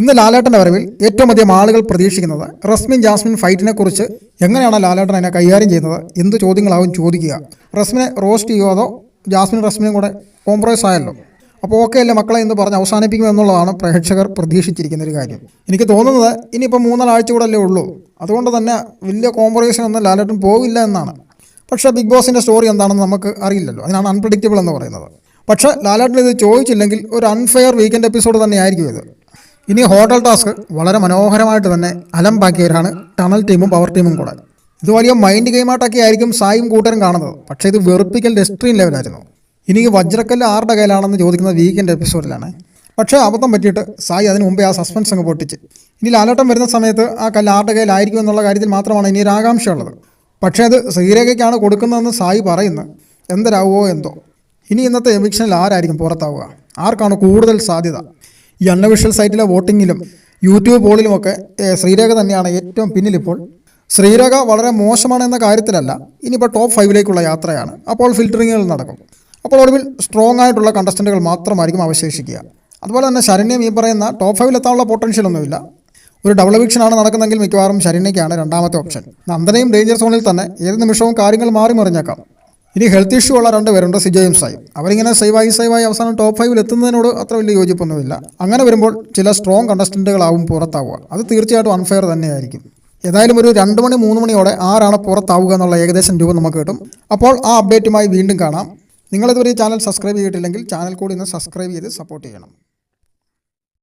ഇന്ന് ലാലേട്ടന്റെ വരവിൽ ഏറ്റവും അധികം ആളുകൾ പ്രതീക്ഷിക്കുന്നത് റസ്മിൻ ജാസ്മിൻ ഫൈറ്റിനെ കുറിച്ച് എങ്ങനെയാണ് ലാലേട്ടൻ അതിനെ കൈകാര്യം ചെയ്യുന്നത്? എന്ത് ചോദ്യങ്ങളാവും ചോദിക്കുക. റസ്മിനെ റോസ്റ്റ് ചെയ്യുമോ അതോ ജാസ്മിൻ റസ്മിനും കൂടെ കോംപ്രമൈസ് ആയല്ലോ? അപ്പോൾ ഓക്കെ അല്ലേ മക്കളെ എന്ന് പറഞ്ഞ് അവസാനിപ്പിക്കുമെന്നുള്ളതാണ് പ്രേക്ഷകർ പ്രതീക്ഷിച്ചിരിക്കുന്ന ഒരു കാര്യം. എനിക്ക് തോന്നുന്നത് ഇനിയിപ്പോൾ മൂന്നാലാഴ്ച കൂടെ അല്ലേ ഉള്ളൂ. അതുകൊണ്ട് തന്നെ വലിയ കോംപ്രമൈസിനൊന്നും ലാലേട്ടൻ പോവില്ല എന്നാണ്. പക്ഷേ ബിഗ് ബോസിന്റെ സ്റ്റോറി എന്താണെന്ന് നമുക്ക് അറിയില്ലല്ലോ. അതിനാണ് അൺപ്രഡിക്റ്റബിൾ എന്ന് പറയുന്നത്. പക്ഷേ ലാലേട്ടൻ ഇത് ചോദിച്ചില്ലെങ്കിൽ ഒരു അൺഫെയർ വീക്കെൻഡ് എപ്പിസോഡ് തന്നെയായിരിക്കും ഇത്. ഇനി ഹോട്ടൽ ടാസ്ക് വളരെ മനോഹരമായിട്ട് തന്നെ അലമ്പാക്കിയവരാണ് ടണൽ ടീമും പവർ ടീമും കൂടെ. ഇത് വലിയ മൈൻഡ് ഗെയിമായിട്ടൊക്കെ ആയിരിക്കും സായും കൂട്ടരും കാണുന്നത്. പക്ഷേ ഇത് വെറുപ്പിക്കൽ ഡെസ്ട്രീൻ ലെവലായിരുന്നു ഇനി വജ്രക്കല്ല് ആരുടെ കയ്യിലാണെന്ന് ചോദിക്കുന്നത് വീക്കെൻഡ് എപ്പിസോഡിലാണ് പക്ഷേ അബദ്ധം പറ്റിയിട്ട് സായി അതിന് മുമ്പേ ആ സസ്പെൻസ് അങ്ങ് പൊട്ടിച്ച്. ഇനി ലാലോട്ടം വരുന്ന സമയത്ത് ആ കല്ല് ആരുടെ കയ്യിലായിരിക്കും എന്നുള്ള കാര്യത്തിൽ മാത്രമാണ് ഇനി ഒരു ആകാംക്ഷയുള്ളത്. പക്ഷേ അത് ശ്രീരേഖയ്ക്കാണ് കൊടുക്കുന്നതെന്ന് സായി പറയുന്നു. എന്തരാവോ എന്തോ. ഇനി ഇന്നത്തെ എവിക്ഷനിൽ ആരായിരിക്കും പുറത്താവുക? ആർക്കാണ് കൂടുതൽ സാധ്യത? ഈ അൺഒഫീഷ്യൽ സൈറ്റിലെ വോട്ടിങ്ങിലും യൂട്യൂബ് പോളിലുമൊക്കെ ശ്രീരേഖ തന്നെയാണ് ഏറ്റവും പിന്നിലിപ്പോൾ ശ്രീരേഖ വളരെ മോശമാണ് എന്ന കാര്യത്തിലല്ല ഇനിയിപ്പോൾ ടോപ്പ് ഫൈവിലേക്കുള്ള യാത്രയാണ്. അപ്പോൾ ഫിൽറ്ററിങ്ങുകൾ നടക്കും. അപ്പോൾ ഒടുവിൽ സ്ട്രോങ് ആയിട്ടുള്ള കണ്ടസ്റ്റന്റുകൾ മാത്രമായിരിക്കും അവശേഷിക്കുക. അതുപോലെ തന്നെ ശരണ്യം ഈ പറയുന്ന ടോപ്പ് ഫൈവിൽ എത്താനുള്ള പൊട്ടൻഷ്യൽ ഒന്നുമില്ല. ഒരു ഡബിൾ എവിക്ഷനാണ് നടക്കുന്നതെങ്കിൽ മിക്കവാറും ശരണ്യയ്ക്കാണ് രണ്ടാമത്തെ ഓപ്ഷൻ നന്ദനയും ഡേഞ്ചർ സോണിൽ തന്നെ ഏത് നിമിഷവും കാര്യങ്ങൾ മാറി മറിഞ്ഞേക്കാം ഇനി ഹെൽത്ത് ഇഷ്യൂ ഉള്ള രണ്ട് പേരുണ്ട് സിജയും സായും. അവരിങ്ങനെ സേവായി സേവായി അവസാനം ടോപ്പ് ഫൈവിൽ എത്തുന്നതിനോട് അത്ര വലിയ യോജിപ്പൊന്നുമില്ല. അങ്ങനെ വരുമ്പോൾ ചില സ്ട്രോങ് കണ്ടസ്റ്റന്റുകളാവും പുറത്താവുക. അത് തീർച്ചയായിട്ടും അൺഫെയർ തന്നെയായിരിക്കും. ഏതായാലും ഒരു രണ്ട് മണി മൂന്ന് മണിയോടെ ആരാണ് പുറത്താവുക എന്നുള്ള ഏകദേശം രൂപം നമുക്ക് കിട്ടും. അപ്പോൾ ആ അപ്ഡേറ്റുമായി വീണ്ടും കാണാം. നിങ്ങളിതുവരെ ഈ ചാനൽ സബ്സ്ക്രൈബ് ചെയ്തിട്ടില്ലെങ്കിൽ ചാനൽ കൂടി ഇന്ന് സബ്സ്ക്രൈബ് ചെയ്ത് സപ്പോർട്ട് ചെയ്യണം.